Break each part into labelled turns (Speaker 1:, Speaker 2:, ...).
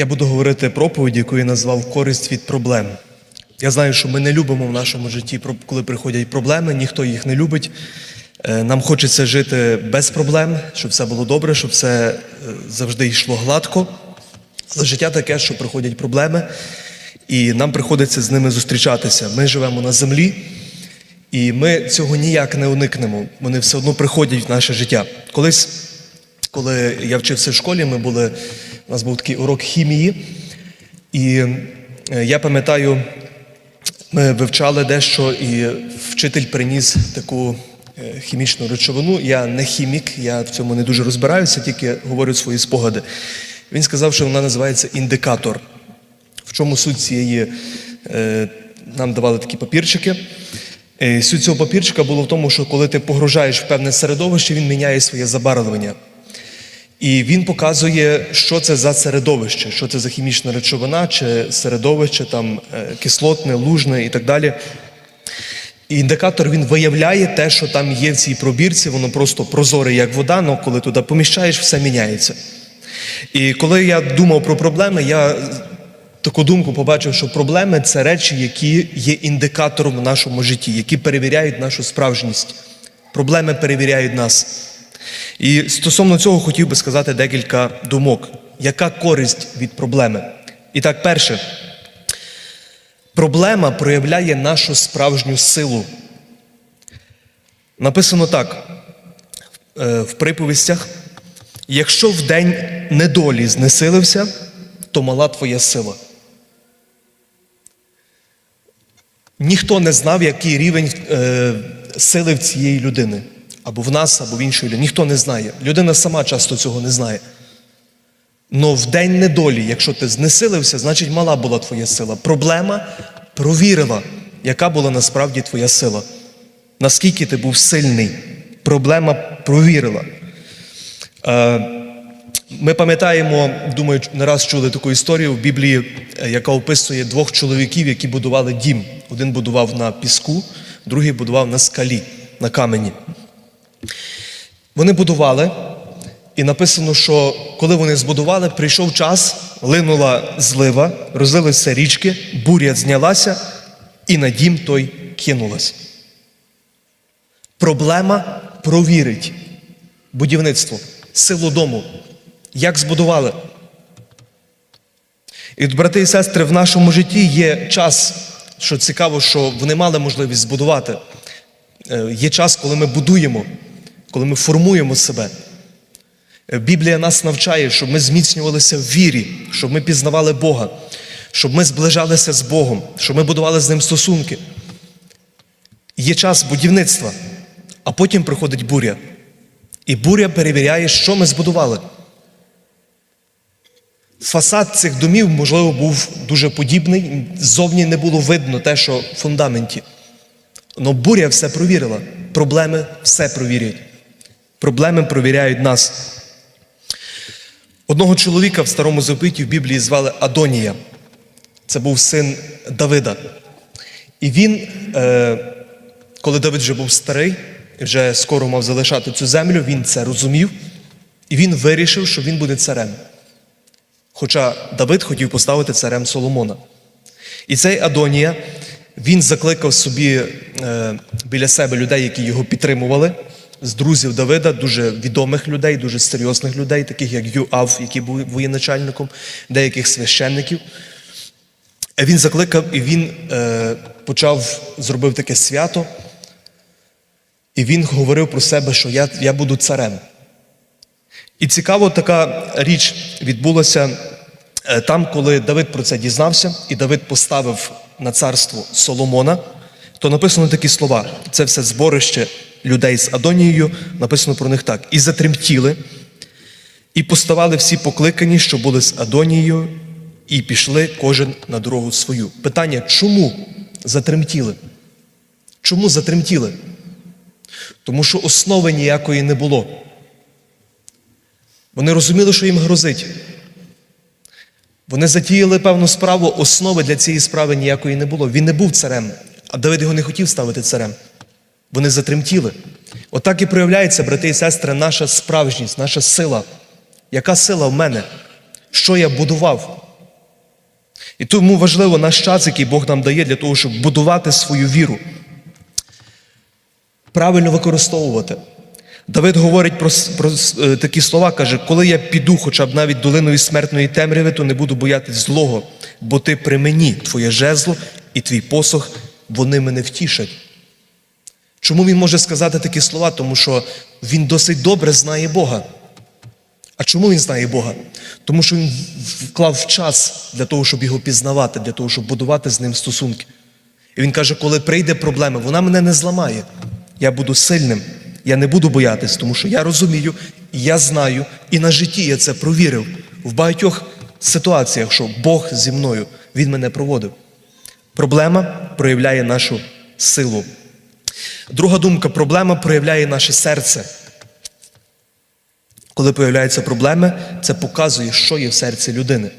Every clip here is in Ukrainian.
Speaker 1: Я буду говорити проповідь, яку я назвав користь від проблем. Я знаю, що ми не любимо в нашому житті, коли приходять проблеми, ніхто їх не любить. Е, Нам хочеться жити без проблем, щоб все було добре, щоб все е, завжди йшло гладко. Але життя таке, що приходять проблеми, і нам приходиться з ними зустрічатися. Ми живемо на землі, і ми цього ніяк не уникнемо. Вони все одно приходять в наше життя. Колись, коли я вчився в школі, ми були, у нас був такий урок хімії, і е, я пам'ятаю, ми вивчали дещо, і вчитель приніс таку е, хімічну речовину. Я не хімік, я в цьому не дуже розбираюся, тільки говорю свої спогади. Він сказав, що вона називається індикатор. В чому суть цієї е, нам давали такі папірчики. Суть цього папірчика було в тому, що коли ти погружаєш в певне середовище, він міняє своє забарвлення. І він показує, що це за середовище, що це за хімічна речовина, чи середовище там е, кислотне, лужне і так далі. І індикатор він виявляє те, що там є в цій пробірці, воно просто прозоре, як вода, але коли туди поміщаєш, все міняється. І коли я думав про проблеми, я таку думку побачив, що проблеми це речі, які є індикатором в нашому житті, які перевіряють нашу справжність. Проблеми перевіряють нас. І стосовно цього хотів би сказати декілька думок. Яка користь від проблеми? І так, перше, проблема проявляє нашу справжню силу. Написано так е, в приповістях: якщо в день недолі знесилився, то мала твоя сила. Ніхто не знав, який рівень е, сили в цієї людини. Або в нас, або в іншої людини. Ніхто не знає. Людина сама часто цього не знає. Но в день недолі, якщо ти знесилився, значить мала була твоя сила. Проблема провірила, яка була насправді твоя сила. Наскільки ти був сильний. Проблема провірила. Е, ми пам'ятаємо, думаю, не раз чули таку історію в Біблії, е, яка описує двох чоловіків, які будували дім. Один будував на піску, другий будував на скалі, на камені. Вони будували, і написано, що коли вони збудували, прийшов час, линула злива, розлилися річки, буря знялася, і на дім той кинулась. Проблема провірить будівництво, силу дому. Як збудували? І, брати і сестри, в нашому житті є час, що цікаво, що вони мали можливість збудувати. Е, Є час, коли ми будуємо, коли ми формуємо себе. Е, Біблія нас навчає, щоб ми зміцнювалися в вірі, щоб ми пізнавали Бога, щоб ми зближалися з Богом, щоб ми будували з ним стосунки. Є час будівництва, а потім приходить буря. І буря перевіряє, що ми збудували. Фасад цих домів, можливо, був дуже подібний. Ззовні не було видно те, що в фундаменті. Но буря все провірила. Проблеми все провіряють. Проблеми провіряють нас. Одного чоловіка в старому Запиті в Біблії звали Адонія. Це був син Давида. І він, е, коли Давид вже був старий, і вже скоро мав залишати цю землю, він це розумів, і він вирішив, що він буде царем. Хоча Давид хотів поставити царем Соломона. І цей Адонія, він закликав собі е, біля себе людей, які його підтримували, з друзів Давида, дуже відомих людей, дуже серйозних людей, таких як Юав, який був воєначальником, деяких священників. Е, Він закликав і він е, почав зробив таке свято, і він говорив про себе, що я, я буду царем. І цікаво, така річ відбулася е, там, коли Давид про це дізнався, і Давид поставив на царство Соломона, то написано такі слова. Це все зборище людей з Адонією, написано про них так. І затремтіли, і поставали всі покликані, що були з Адонією, і пішли кожен на дорогу свою. Питання, чому затремтіли? Чому затремтіли? Тому що основи ніякої не було. Вони розуміли, що їм грозить. Вони затіяли певну справу, основи для цієї справи ніякої не було. Він не був царем, а Давид його не хотів ставити царем. Вони затремтіли. Отак і проявляється, брати і сестри, наша справжність, наша сила. Яка сила в мене? Що я будував? І тому важливо наш час, який Бог нам дає для того, щоб будувати свою віру, правильно використовувати. Давид говорить про, про е, такі слова, каже, коли я піду хоча б навіть долиною смертної темряви, то не буду боятись злого, бо ти при мені, твоє жезло і твій посох, вони мене втішать. Чому він може сказати такі слова? Тому що він досить добре знає Бога. А чому він знає Бога? Тому що він вклав час для того, щоб його пізнавати, для того, щоб будувати з ним стосунки. І він каже, коли прийде проблема, вона мене не зламає. Я буду сильним, я не буду боятись, тому що я розумію, я знаю, і на житті я це провірив в багатьох ситуаціях, що Бог зі мною, Він мене проводив. Проблема проявляє нашу силу. Друга думка проблема проявляє наше серце. Коли появляються проблеми, це показує, що є в серці людини.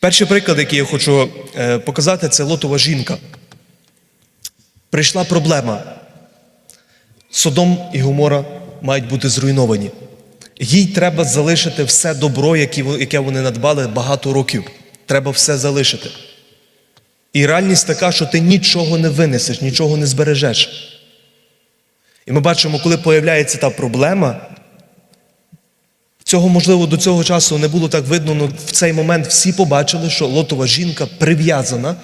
Speaker 1: Перший приклад, який я хочу е, показати, це лотова жінка. Прийшла проблема. Содом і Гомора мають бути зруйновані. Їй треба залишити все добро, яке вони надбали багато років. Треба все залишити. І реальність така, що ти нічого не винесеш, нічого не збережеш. І ми бачимо, коли появляється та проблема, цього, можливо, до цього часу не було так видно, але в цей момент всі побачили, що лотова жінка прив'язана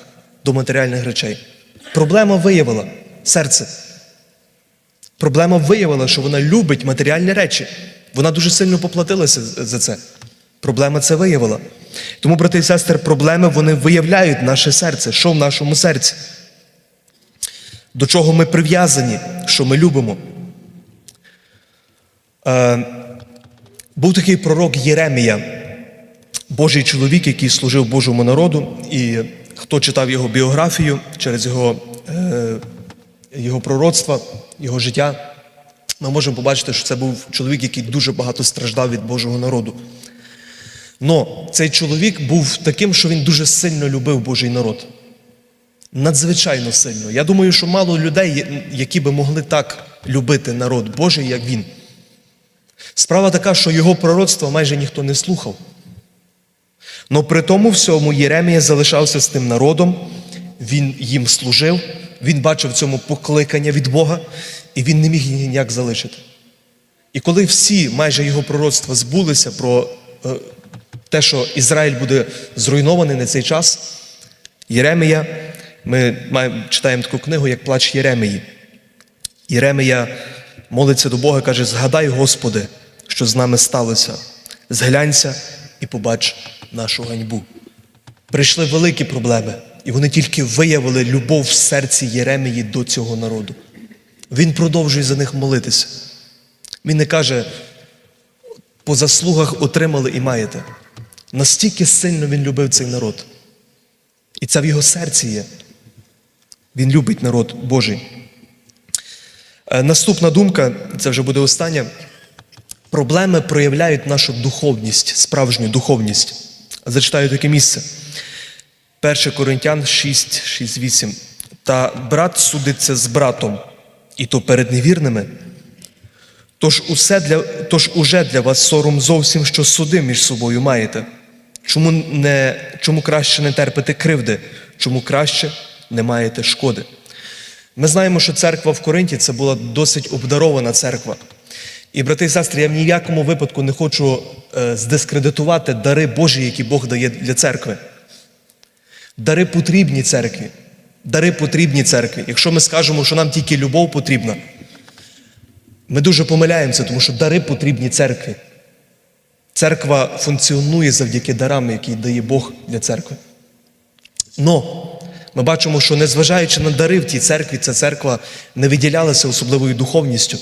Speaker 1: до матеріальних речей. Проблема виявила серце. Проблема виявила, що вона любить матеріальні речі. Вона дуже сильно поплатилася за це. Проблема це виявила. Тому, брати і сестри, проблеми вони виявляють наше серце, що в нашому серці. До чого ми прив'язані, що ми любимо. Е, був такий пророк Єремія, Божий чоловік, який служив Божому народу, і хто читав його біографію через його, е, його пророцтва, його життя, ми можемо побачити, що це був чоловік, який дуже багато страждав від Божого народу. Но цей чоловік був таким, що він дуже сильно любив Божий народ. Надзвичайно сильно. Я думаю, що мало людей, які би могли так любити народ Божий, як він. Справа така, що його пророцтва майже ніхто не слухав. Но при тому всьому Єремія залишався з тим народом, він їм служив, він бачив цьому покликання від Бога, і він не міг ніяк залишити. І коли всі майже його пророцтва збулися про е, те, що Ізраїль буде зруйнований на цей час, Єремія, ми маємо, читаємо таку книгу, як Плач Єремії. Єремія молиться до Бога, каже: Згадай, Господи, що з нами сталося. Зглянься і побач нашу ганьбу. Прийшли великі проблеми, і вони тільки виявили любов в серці Єремії до цього народу. Він продовжує за них молитися. Він не каже, по заслугах отримали і маєте. Настільки сильно він любив цей народ. І це в його серці є. Він любить народ Божий. Е, Наступна думка, це вже буде остання. Проблеми проявляють нашу духовність, справжню духовність. Зачитаю таке місце. 1 Коринтян 6, 6, 8. Та брат судиться з братом, і то перед невірними. Тож, усе для, тож уже для вас сором зовсім, що суди між собою маєте. Чому, не, чому краще не терпите кривди? Чому краще не маєте шкоди? Ми знаємо, що церква в Коринті це була досить обдарована церква. І, брати і сестри, я в ніякому випадку не хочу е, здискредитувати дари Божі, які Бог дає для церкви. Дари потрібні церкві. Дари потрібні церкві. Якщо ми скажемо, що нам тільки любов потрібна, ми дуже помиляємося, тому що дари потрібні церкві. Церква функціонує завдяки дарам, які дає Бог для церкви. Но ми бачимо, що незважаючи на дари в тій церкві, ця церква не виділялася особливою духовністю.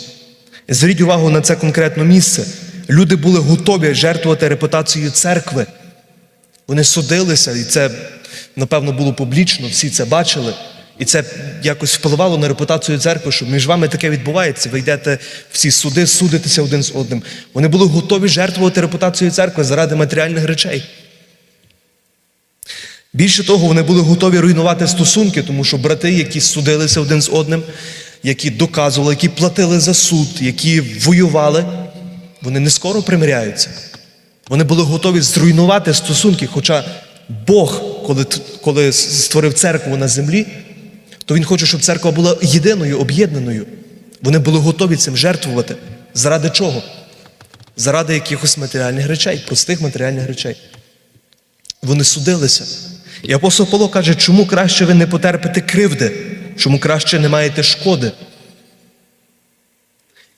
Speaker 1: Зверніть увагу на це конкретне місце. Люди були готові жертвувати репутацією церкви. Вони судилися, і це, напевно, було публічно, всі це бачили. І це якось впливало на репутацію церкви, що між вами таке відбувається. Ви йдете всі суди, судитеся один з одним. Вони були готові жертвувати репутацією церкви заради матеріальних речей. Більше того, вони були готові руйнувати стосунки, тому що брати, які судилися один з одним, які доказували, які платили за суд, які воювали, вони не скоро примиряються. Вони були готові зруйнувати стосунки, хоча Бог, коли, коли створив церкву на землі, то Він хоче, щоб церква була єдиною, об'єднаною. Вони були готові цим жертвувати. Заради чого? Заради якихось матеріальних речей, простих матеріальних речей. Вони судилися. І апостол Павло каже, чому краще ви не потерпите кривди, чому краще не маєте шкоди.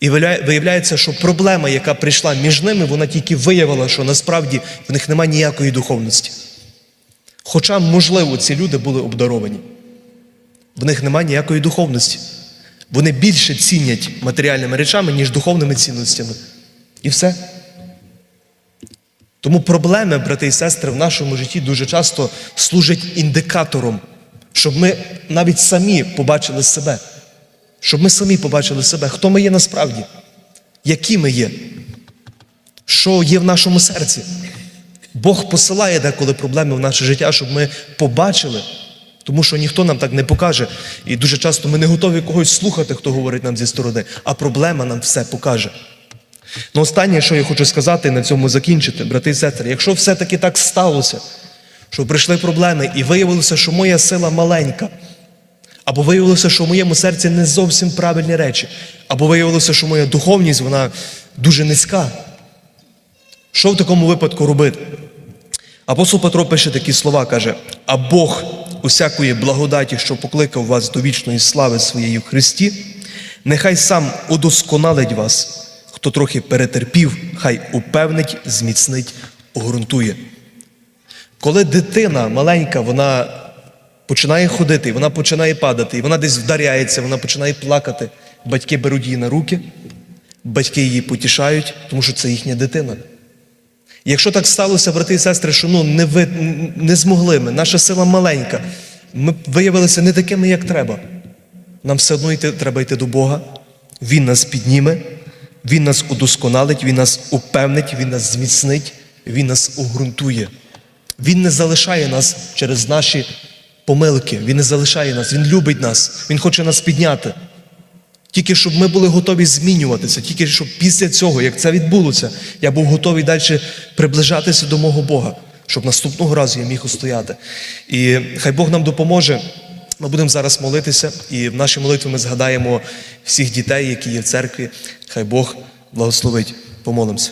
Speaker 1: І виявляється, що проблема, яка прийшла між ними, вона тільки виявила, що насправді в них немає ніякої духовності. Хоча, можливо, ці люди були обдаровані. В них немає ніякої духовності. Вони більше цінять матеріальними речами, ніж духовними цінностями. І все. Тому проблеми, брати і сестри, в нашому житті дуже часто служать індикатором, щоб ми навіть самі побачили себе. Щоб ми самі побачили себе, хто ми є насправді, які ми є, що є в нашому серці. Бог посилає деколи проблеми в наше життя, щоб ми побачили, тому що ніхто нам так не покаже. І дуже часто ми не готові когось слухати, хто говорить нам зі сторони, а проблема нам все покаже. Ну, останнє, що я хочу сказати, і на цьому закінчити, брати і сестри, якщо все-таки так сталося, що прийшли проблеми і виявилося, що моя сила маленька, або виявилося, що в моєму серці не зовсім правильні речі, або виявилося, що моя духовність вона дуже низька. Що в такому випадку робити? Апостол Петро пише такі слова, каже: А Бог усякої благодаті, що покликав вас до вічної слави своєї в Христі, нехай сам удосконалить вас, хто трохи перетерпів, хай упевнить, зміцнить, огрунтує. Коли дитина маленька, вона починає ходити, вона починає падати, вона десь вдаряється, вона починає плакати. Батьки беруть її на руки, батьки її потішають, тому що це їхня дитина. Якщо так сталося, брати і сестри, що ну, не, ви, не змогли ми, наша сила маленька, ми виявилися не такими, як треба. Нам все одно йти, треба йти до Бога. Він нас підніме, Він нас удосконалить, Він нас упевнить, Він нас зміцнить, Він нас угрунтує. Він не залишає нас через наші помилки. Він не залишає нас, Він любить нас, Він хоче нас підняти. Тільки щоб ми були готові змінюватися, тільки щоб після цього, як це відбулося, я був готовий далі приближатися до мого Бога, щоб наступного разу я міг устояти. І хай Бог нам допоможе. Ми будемо зараз молитися, і в нашій молитві ми згадаємо всіх дітей, які є в церкві. Хай Бог благословить. Помолимося.